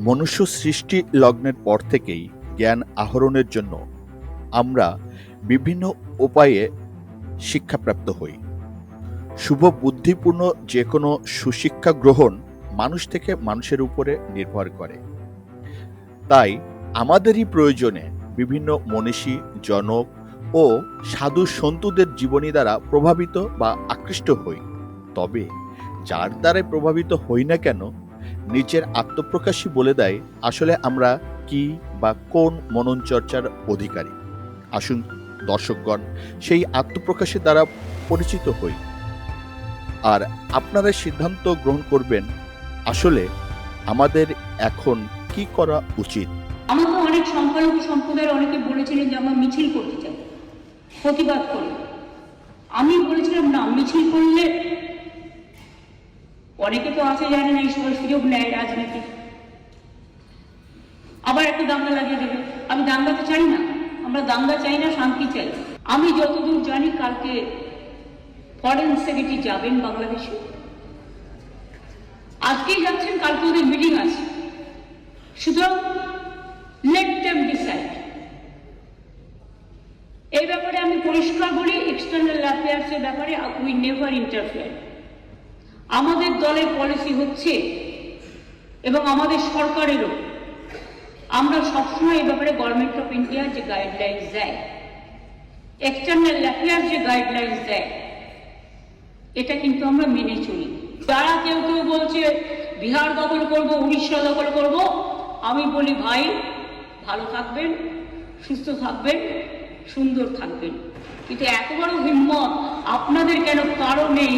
মনুষ্য সৃষ্টি লগ্নের পর থেকেই জ্ঞান আহরণের জন্য আমরা বিভিন্ন উপায়ে শিক্ষাপ্রাপ্ত হই। শুভ বুদ্ধিপূর্ণ যে কোনো সুশিক্ষা গ্রহণ মানুষ থেকে মানুষের উপরে নির্ভর করে। তাই আমাদেরই প্রয়োজনে বিভিন্ন মনীষী, জনক ও সাধু সন্তুদের জীবনী দ্বারা প্রভাবিত বা আকৃষ্ট হই। তবে যার দ্বারাই প্রভাবিত হই না কেন নিচের আত্মপ্রকাশই বলে দেয়, আসলে আমরা কি বা কোন মনন চর্চার অধিকারী। আসুন, দর্শকগণ, সেই আত্মপ্রকাশের দ্বারা পরিচিত হই। আর আপনারা সিদ্ধান্ত গ্রহণ করবেন, আসলে আমাদের এখন কি করা উচিত। আমাকে অনেক সংখ্যালঘু সম্প্রদায়ের অনেকে বলেছিলেন যে আমরা মিছিল করতে চাই। প্রতিবাদ করে। আমি বলেছিলাম, না, মিছিল করলে অনেকে তো আছে জানে না সময় সুযোগ নেয় রাজনীতি আবার একটা দাঙ্গা লাগিয়ে দেবে। আমি দাঙ্গা তো চাই না, আমরা দাঙ্গা চাই না, শান্তি চাই। আমি যতদূর জানি কালকে ফরেন সেক্রেটারি যাবেন বাংলাদেশে। আজকেই যাচ্ছেন, কালকে ওদের মিটিং আছে। সুতরাং লেট দেম ডিসাইড এই ব্যাপারে আমি পরিষ্কার বলি এক্সটার্নাল অ্যাফেয়ার্স এর ব্যাপারে উই নেভার ইন্টারফেয়ার আমাদের দলের পলিসি হচ্ছে এবং আমাদের সরকারেরও। আমরা সবসময় এই ব্যাপারে গভর্নমেন্ট অফ ইন্ডিয়া যে গাইডলাইন্স দেয় এক্সটার্নাল অ্যাফেয়ার্স যে গাইডলাইন্স দেয়, এটা কিন্তু আমরা মেনে চলি। যারা কেউ কেউ বলছে, বিহার দখল করব, উড়িষ্যা দখল করব, আমি বলি, ভাই, ভালো থাকবেন, সুস্থ থাকবেন, সুন্দর থাকবেন। কিন্তু এত বড় হিম্মত আপনাদের কেন কারও নেই?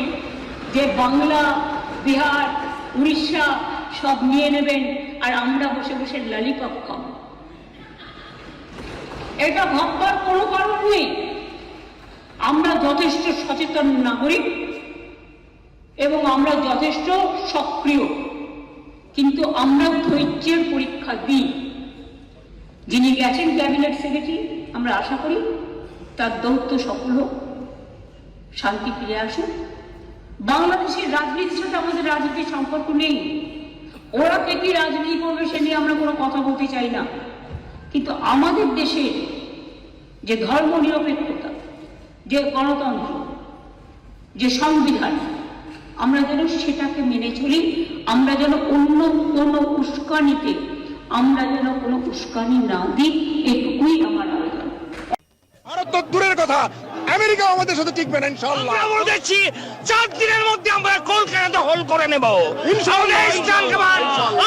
যে বাংলা, বিহার, উড়িষ্যা সব নিয়ে নেবেন আর আমরা বসে বসে লালিপপ খাব। এটা ভাববার কোনো কারণ নেই। আমরা যথেষ্ট সচেতন নাগরিক এবং আমরা যথেষ্ট সক্রিয়। কিন্তু আমরা ধৈর্যের পরীক্ষা দিই। যিনি গেছেন ক্যাবিনেট সেক্রেটারি, আমরা আশা করি তার দৌত্য সফল হোক। শান্তি ফিরে আসুক। বাংলাদেশের রাজনীতির সাথে আমাদের রাজনীতির সম্পর্ক নেই। ওরা কে কি রাজনীতি করবে সে নিয়ে আমরা কোনো কথা বলতে চাই না। কিন্তু আমাদের দেশের যে ধর্ম নিরপেক্ষতা, যে গণতন্ত্র, যে সংবিধান, আমরা যেন সেটাকে মেনে চলি, আমরা যেন অন্য কোনো উস্কানিতে, আমরা যেন কোনো উস্কানি না দিই, এটুকুই আমার আবেদন। ভারত তো দূরের কথা আমেরিকাও আমাদের সাথে টিকবে না ইনশাল্লাহ আমরা বলেছি চার দিনের মধ্যে আমরা কলকাতা দখল করে নেব। ইনশাআল্লাহ,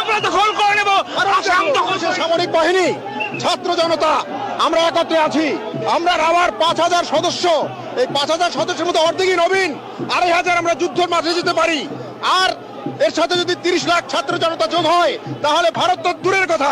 আমরা দখল করে নেব। আসাম দখল। সামরিক বাহিনী ছাত্র জনতা আমরা একত্রে আছি। আমরা রাবার পাঁচ হাজার সদস্য। এই পাঁচ হাজার সদস্যের মধ্যে অর্ধেকই নবীন আড়াই হাজার আমরা যুদ্ধের মাঠে যেতে পারি। আর এর সাথে যদি তিরিশ লাখ ছাত্র জনতা যোগ হয় তাহলে ভারত তো দূরের কথা।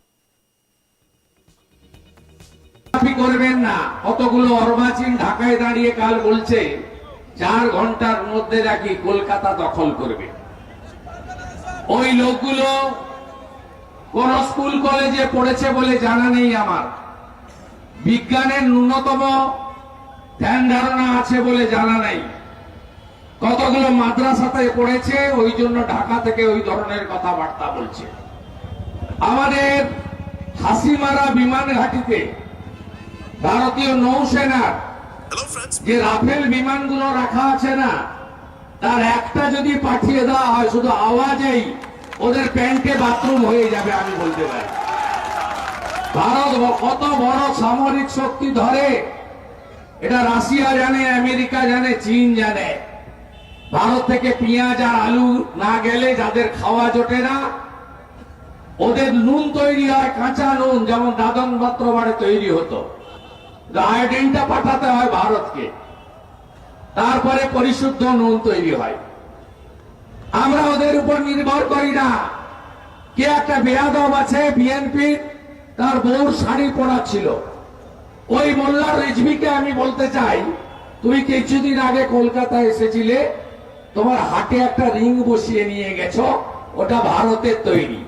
আপনি করবেন না। কতগুলো অর্বাচীন ঢাকায় দাঁড়িয়ে কাল বলছে, চার ঘণ্টার মধ্যে নাকি কলকাতা দখল করবে। ওই লোকগুলো কোন স্কুল কলেজে পড়েছে বলে জানা নেই আমার। বিজ্ঞানের ন্যূনতম ধ্যান ধারণা আছে বলে জানা নেই। কতগুলো মাদ্রাসাতে পড়েছে, ওই জন্য ঢাকা থেকে ওই ধরনের কথাবার্তা বলছে। আমাদের হাসিমারা বিমান ঘাটিতে ভারতীয় নৌসেনার যে রাফেল বিমানগুলো রাখা আছে না তার একটা যদি পাঠিয়ে দেওয়া হয় শুধু আওয়াজেই ওদের প্যান্টে বাথরুম হয়ে যাবে আমি বলতে পারি। ভারত কত বড় সামরিক শক্তি ধরে এটা রাশিয়া জানে আমেরিকা জানে চীন জানে। ভারত থেকে পেঁয়াজ আর আলু না গেলে যাদের খাওয়া জোটে না ওদের নুন তৈরি হয় কাঁচা নুন যেমন দাদন পাত্র বাড়ে তৈরি হতো। আয়োডিনটা পাঠাতে হয় ভারতকে। তারপরে পরিশুদ্ধ নুন তৈরি হয়। আমরা ওদের উপর নির্ভর করি না। কে একটা বেয়াদব আছে বিএনপি তার বউর শাড়ি পরা ছিল। ওই মোল্লা রিজভিকে আমি বলতে চাই, তুমি কিছুদিন আগে কলকাতায় এসেছিলে, তোমার হাটে একটা রিং বসিয়ে নিয়ে গেছো, ওটা ভারতের তৈরি।